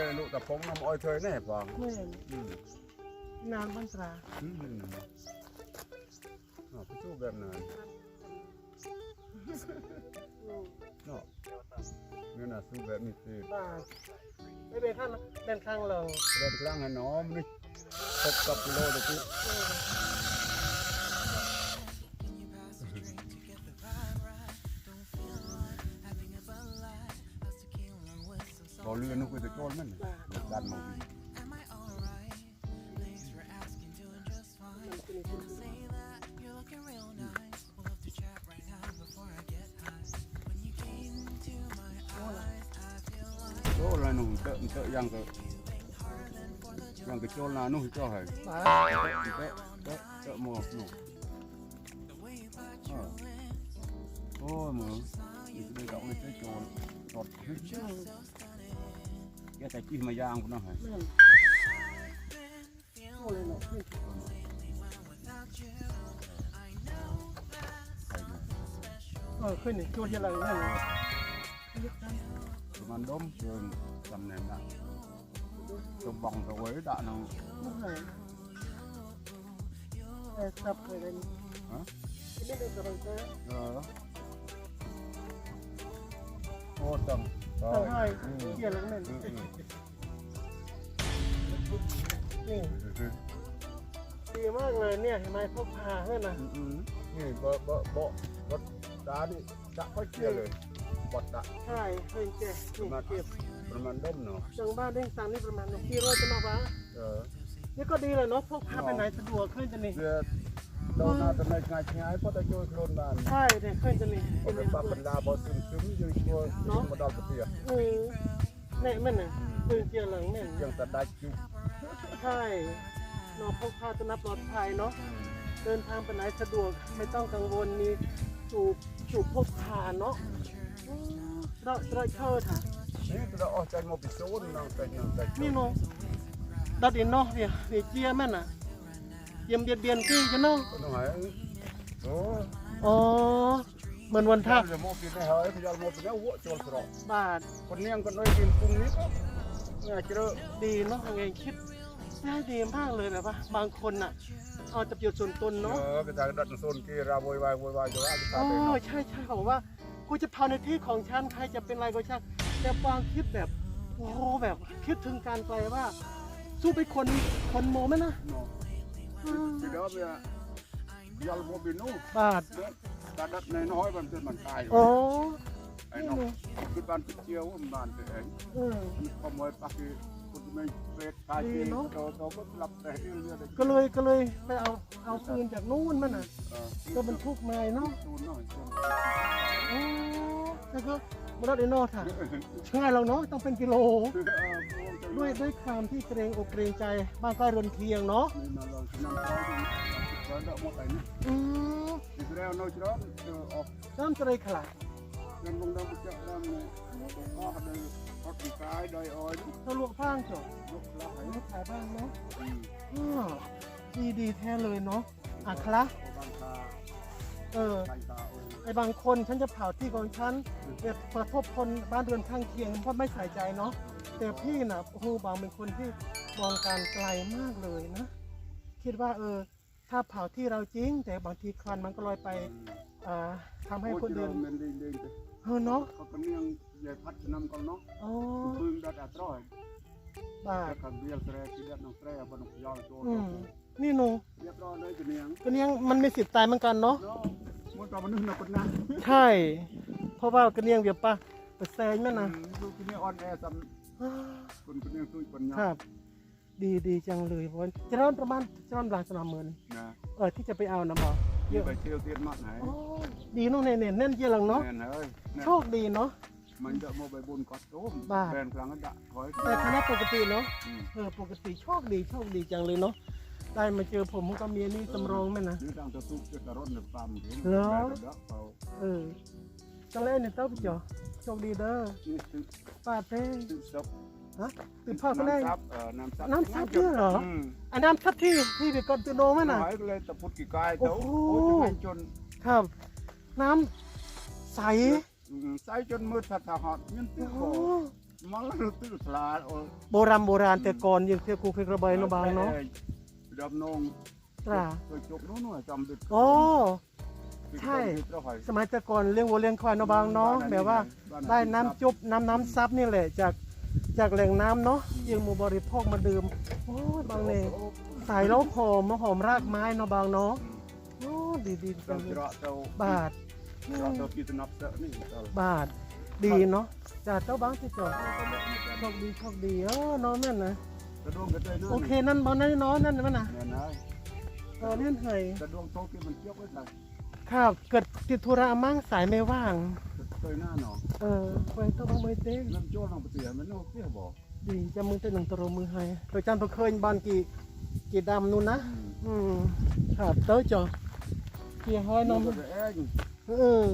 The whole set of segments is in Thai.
chơi lụ tập phóng năm oi chơi này vâng แม่น ừ นานบ้านตรา ừ ừ nó cái chỗ bên này อืม nó nên là su bên này thì บาทไม่เป็นข้างเป็นข้างเรา bên lăng hay nó mới tập tập kilo được chứ เออ có lươn nó cứ được trôn mất บาท này đàn màu gì มันเป็นคน chỗ là nó tự tự yang cái yang cái chỗ là nó cho hay บาท tự tự tự mò nó ôi mà thì cái động này cái chỗ đọt hết cái tài chi mà giang của nó hay แม่นโอ้เลยเนาะนี่เออขึ้นนี่ตัวเยอะเลยนั่นมัน đốm trường tầm này đã trong vòng rồi ấy đã nó ไม่ไหนเออสับเคยเลยนี่ hả ไม่ได้กำลังใจ ờ ô tầm เออ rồi ให้เกี่ยวแล้วนั่นนี่ดีมากเลยเนี่ยเห็นไหมพวกพาเนี่ยนะ Ừ, ừ. Nhìn bọ bọ bọ bọt đá đi đã có chia rồi bọt đã ใช่เคยแก่นี่เก็บประมาณด้มเนาะจังบ้านเด้งสังนี่ประมาณหนึ่งกิโลจะมาบ้าเออนี่ก็ดีเลยเนาะพวกพาไปไหนสะดวกขึ้นจะนี่ เสื้อโดนนาตะในง่ายง่ายเพราะตะโจยโคลนบ้านใช่เนี่ยขึ้นจะนี่เพราะเป็นปากบรรดาบ่ซึมซึมอยู่ตัวมาดอลกระเตียเออเนี่ยมันน่ะปืนเกี่ยวหลังเนี่ยยังตะได้จุใช่เนาะพวกพาจะนับปลอดภัยเนาะเดินทางไปไหนสะดวกไม่ต้องกังวลมีจูบจูบพกพาเนาะอืมเราเราเชิดค่ะนี่ตัวออกใจงบไปโซนน้องแต่ยังแต่นี่เนาะดัดอินเนาะเนี่ยเนี่ยเจียแม่นน่ะเยี่ยมเบียดเบียนกี้จะเนาะน้องหายโอ้อ๋อเหมือนวันทักจะมอบกินได้เฮ้ยพยายามมอบไปแล้วหัวโจรกรอกบาทคนเลี้ยงกันด้วยกินปรุงนี้ก็ง่ายเจอดีเนาะไงคิดได้ดีมากเลยแบบว่า บางคนน่ะ เอาแต่ประโยชน์ส่วนตนเนาะเนาะไปทางดันโซนกีราโวยวายโวยวายอยู่ว่าจะตาอ๋ไปอเนาะใช่ใช่เขาบอกว่ากูจะเผาในที่ของฉันใครจะเป็นอะไรก็ช่างแต่ความคิดแบบโอ้โหแบบคิดถึงการไกลว่า สู้ไปคนคนโมไหมนะเทีเดียวเนี่ยยอลโมบินูบาทตาดัดในน้อยมันเป็นมันตายโอ๋อไอ้น้องคือบ้านเชียวบานตัวเองเออขโมยปักคือคุณไม่เฟรดตายที่โตโตก็หลับแต่เรื่องเรื่องก็เลยก็เลยไปเอาเอาปืนจากนู้นมันน่ะเออก็บรรทุกมาเนาะตูนหน่อยอ๋อแล้วก็บรถไอโนค่ะ ง่ายเราเนาะต้องเป็นกิโล ด้วยด้วยความที่เกรงอกเกรงใจบ้านใกล้เรือนเคียงเนาะนี่มาลองนำไปดูแล้วหมดไปนี่อืมอิสราเอลน้อยร้อนเจอออกน้ำจะเลยขลาดเงินลงดำจะดำเนี่ยก็ได้รถกายได้อ้อยทะลุพ้างจบลุกลายไม่ขายบ้างเนาะอืมอ้อดีดีแท้เลยเนาะอะคละบางตาเออใส่ตาโอ้ยไอ้บางคนฉันจะเผาที่ของฉันเนี่ยกระทบคนบ้านเรือนข้างเคียงเพราะไม่ใส่ใจเนาะ แต่พี่น่ะโอ้โหบางเป็นคนที่มองการไกลมากเลยนะ คิดว่าเออ ถ้าเผาที่เราจริง แต่บางทีควันมันก็ลอยไปอ่าทำให้คนอื่นมันดีดีเออเนาะ เขาเป็นยังใหญ่พัดนำกันเนาะอ๋อปืนดัดอัตร้อยบาแต่ทขันเบียร์แสดงที่ดัดน้องแสดงบนยอดโจอืมนี่หนูเรียบร้อยเลยจะเนียงก็เนี้ยมันมีสิทธิ์ตายเหมือนกันเนาะเนาะมันก็มันนึกนะคนนะใช่ เพราะว่ากระเนียงเบียบปะไปแซงแม่นะดูคนนี้อ่อนแอซ้อ้าำ คนคนนี้สู้ปัญญาครับ ดีดีจังเลยเพราะว่าจะร้อนประมาณจะร้อนหลังสนามเมืองนะเออที่จะไปเอานะบอกเยเยอะอะไปเที่ยวเที่ยวมากไหนโอ้ยดีเน้องเน่นๆแน่นเยี่ยหลังเนาะแน่นเอ้ยโชคดีเนาะมันจะมาไปบุญกอดโต้มบ้าแบนครั้งก็ดะคอยแต่คณะปกติเนาะอืมเออปกติโชคดีโชคดีจังเลยเนาะได้มาเจอผมก็มีอันนี่สำรองแม่นะนี่ทางจะทุกจะกระร่อนหรือปั๊มเหรอเด็กเขาเออจังเลยเนี่ยเต้าไปจ่อ โชคดีเด้อที่ตึกป้าเต้ตึกซับฮะตื่นพ่อก็ได้ น้ำซับเออน้ำซับน้ำซับด้วยเหรอ มอันน้ำชัดที่ที่เด็กก่อนตุโนไหมน่ะ หายเลยตะพุดกี่กายเต้าโอ้โอ้โหยจะไม่จนครับ น้ำใสอืมใส่จนมืดถ้าถ้าหอดยันตึโอ้กโหคอมันตื้อสลาดโอ้โบราณโบราณแต่ก่อนยังเที่ยวกูเคยกระเบยเนาะบางเนาะดำนงจ้าเคยจบนู้นหน่อยจำดึกโอ้ ใช่ สมัยแต่ก่อนเลี้ยงวัวเลี้ยงควายเนาะบางเนาะแบบว่าได้น้ำจุบน้ำน้ำซับนี่แหละจากจากแหล่งน้ำเนาะยังหมูบริโภคมาดื่มโอ้ยบางเนี่ยใส่แล้วหอมมาหอมรากไม้เนาะบางเนาะโอ้ดีดีจัเจ้างเลจิยระเจ้าบาทจิระเจ้ากินนับเจ้านี่เจ้าบาทดีเนาะจ้าเจ้าบางที่จอดโชคดีโชคดีเออเน้องนั่นนะกระดวงกระเตยนั่นโอเคนั่นบอลนั่นเนาะนั่นมันนะเนี่ยนะเออนั่นเหยกระดวงโตกินมันเกี่ยวไว้ไหนค รับเกิดติดธุระมั่งสายไม่ว่างเตยหน้าหนอเออไปต้องบางไม่เต้งน้ำโจ้ลองไปเสียมันโน้เสียบอกดีจะมือเต้นหนึ่งตวมือให้โดยจันทร์เคยบ้านกี่กี่ดำนู่นนะ อืมครับเต้าจอเกี่ยห้อยน้น้อองงมันเองเออ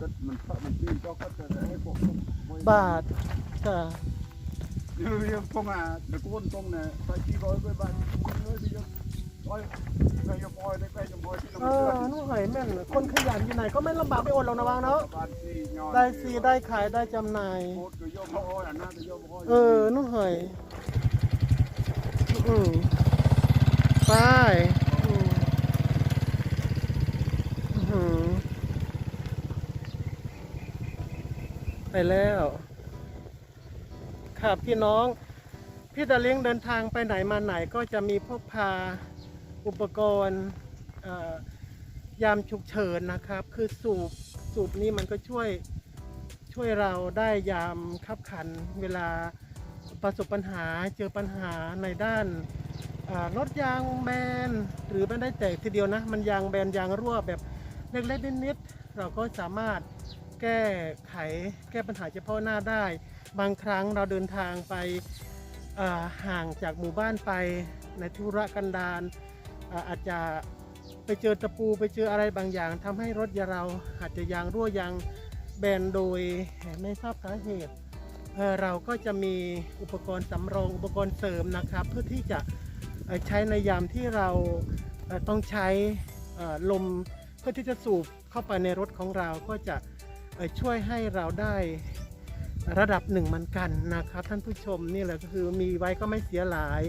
ก็มันมันปีนเจ้าก็จะได้พวกบาทจ้ะเรื่องพวกอะเด็กคนตรงเนี่ยใส่ที่ร้อยไปบ้านเลยที่ยัง ร้อยใส่ยบอยได้ไปยบอยที่เอน้ำอเลือดนู่นหอยแม่นคนขยันอยู่ไหนก็ไม่ลำบากไม่อดหรอกนะวางเนาะบ้านที่ยอได้ซีได้ขายได้จำหน่ายโคตรก็ยอมพ่ออะน่าจะยอมพ่อเออนู่นหอยอืมไปอืมอื้อหือไปแล้วครับพี่น้อง พี่ตาเลี้ยงเดินทางไปไหนมาไหนก็จะมีพกพา อุปกรณ์ยามฉุกเฉินนะครับ คือสูบสูบนี้มันก็ช่วยช่วยเราได้ยามขับขันเวลาประสบปัญหาเจอปัญหาในด้านรถยางแบนหรือไม่ได้แตกทีเดียวนะ มันยางแบนยางรั่วแบบเล็กๆนิดๆเราก็สามารถแก้ไขแก้ปัญหาเฉพาะหน้าได้ บางครั้งเราเดินทางไปห่างจากหมู่บ้านไปในธุระกันดาร อาจจะไปเจอตะปูไปเจออะไรบางอย่างทำให้รถยาเราอาจจะยางรั่วยางแบนโดยไม่ทราบสาเหตุเราก็จะมีอุปกรณ์สำรองอุปกรณ์เสริมนะครับ เพื่อที่จะใช้ในยามที่เราต้องใช้ลมเพื่อที่จะสูบเข้าไปในรถของเราก็จะช่วยให้เราได้ระดับหนึ่งเหมือนกันนะครับ ท่านผู้ชมนี่แหละก็คือมีไว้ก็ไม่เสียหลาย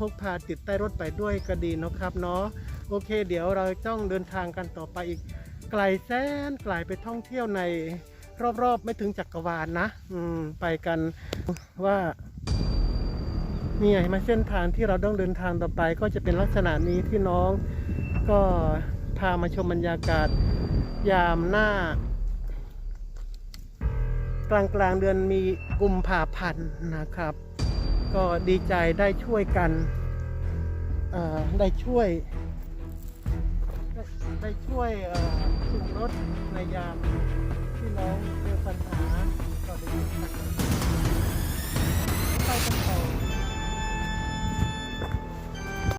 พกพาติดใต้รถไปด้วยก็ดีนะครับเนาะโอเค เดี๋ยวเราต้องเดินทางกันต่อไปอีกไกลแสนไกลไปท่องเที่ยวในรอบๆไม่ถึงจักรวาลนะ อืม ไปกันว่านี่ไงมาเส้นทางที่เราต้องเดินทางต่อไป ก็จะเป็นลักษณะนี้ที่น้อง ก็พามาชมบรรยากาศยามหน้า กลางกลางเดือนมีกุมภาพันธ์นะครับ ก็ดีใจได้ช่วยกันได้ช่วย ได้ช่วยสูงรถในยามที่น้องเจอปัญหาก็ได้ไปกันต่อ